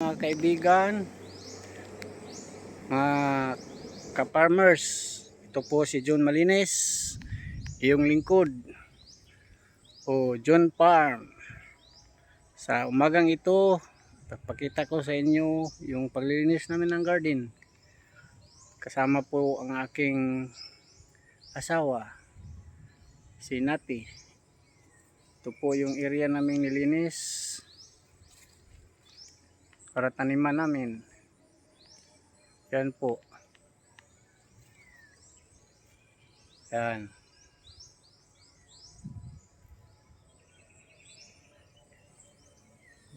Mga kaibigan, mga ka-farmers, ito po si John Malines, iyong lingkod, o John Farm. Sa umagang ito, papakita ko sa inyo yung paglilinis namin ng garden. Kasama po ang aking asawa, si Nati. Ito po yung area namin nilinis para taniman namin. Yan po. Yan.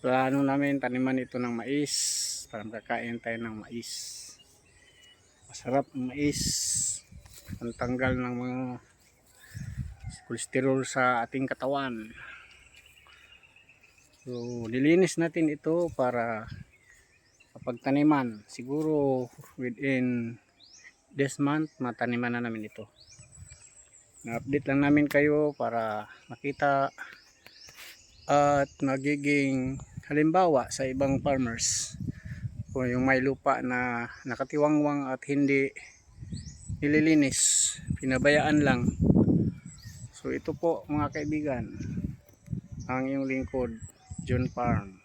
Plano namin taniman ito ng mais para makakain tayo ng mais. Masarap ang mais. Ang tanggal ng mga kolesterol sa ating katawan. So, nilinis natin ito para kapag taniman, siguro within this month, mataniman na namin ito. Na-update lang namin kayo para makita at magiging halimbawa sa ibang farmers kung yung may lupa na nakatiwangwang at hindi nililinis, pinabayaan lang. So ito po mga kaibigan, ang iyong lingkod, John Farm.